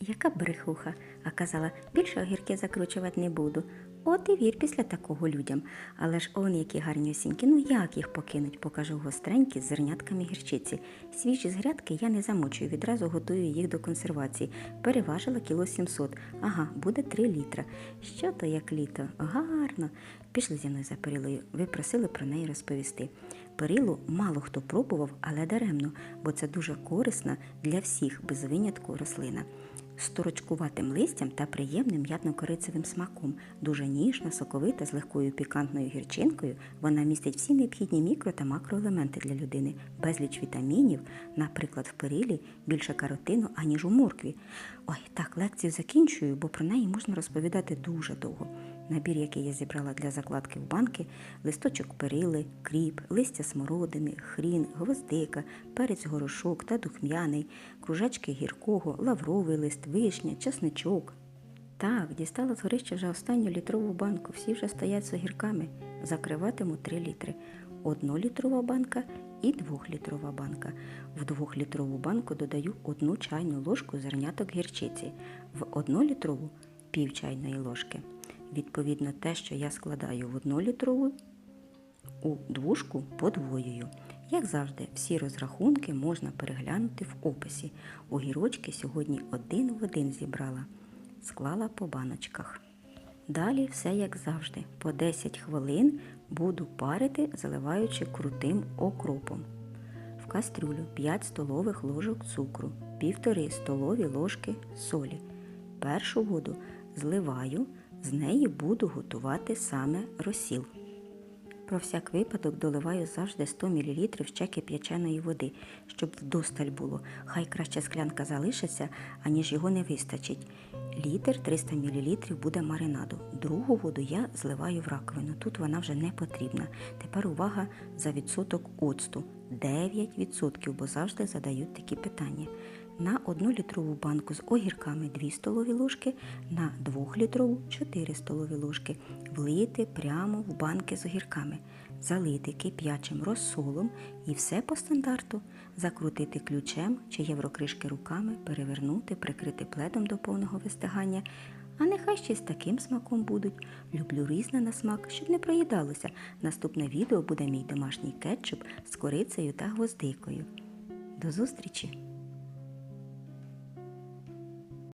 Яка брехуха, а казала, більше огірки закручувати не буду. От і вір після такого людям. Але ж он які гарнюсінькі, ну як їх покинуть, покажу гостренькі з зернятками гірчиці. Свіжі з грядки я не замочую, відразу готую їх до консервації. Переважила кіло 700. Ага, буде 3 літра. Що то як літо? Гарно. Пішли зі мною за перилою. Ви просили про неї розповісти. Перилу мало хто пробував, але даремно, бо це дуже корисна для всіх без винятку рослина. З торочкуватим листям та приємним м'ятно-корицевим смаком. Дуже ніжна, соковита, з легкою пікантною гірчинкою. Вона містить всі необхідні мікро та макроелементи для людини, безліч вітамінів, наприклад, в перилі більше каротину, аніж у моркві. Ой, так, лекцію закінчую, бо про неї можна розповідати дуже довго. Набір, який я зібрала для закладки в банки, листочок перили, кріп, листя смородини, хрін, гвоздика, перець горошок та духмяний, кружечки гіркого, лавровий лист, вишня, чесничок. Так, дістала з горища вже останню літрову банку, всі вже стоять з огірками. Закриватиму 3 літри. Однолітрова банка і двохлітрова банка. В двохлітрову банку додаю одну чайну ложку зерняток гірчиці, в однолітрову пів чайної ложки. Відповідно, те, що я складаю в однолітрову, у двушку подвоюю. Як завжди, всі розрахунки можна переглянути в описі. Огірочки сьогодні один в один зібрала, склала по баночках. Далі все як завжди. По 10 хвилин буду парити, заливаючи крутим окропом. В кастрюлю 5 столових ложок цукру, 1,5 столові ложки солі. Першу воду зливаю, з неї буду готувати саме розсіл. Про всяк випадок доливаю завжди 100 мл ще кип'яченої води, щоб вдосталь було. Хай краще склянка залишиться, аніж його не вистачить. Літр 300 мл буде маринаду. Другу воду я зливаю в раковину. Тут вона вже не потрібна. Тепер увага за відсоток оцту. 9%, бо завжди задають такі питання. На 1 літрову банку з огірками 2 столові ложки, на 2-літрову 4 столові ложки. Влити прямо в банки з огірками, залити кип'ячим розсолом і все по стандарту. Закрутити ключем чи єврокришки руками, перевернути, прикрити пледом до повного вистигання. А нехай ще з таким смаком будуть. Люблю різне на смак, щоб не проїдалося. Наступне відео буде мій домашній кетчуп з корицею та гвоздикою. До зустрічі!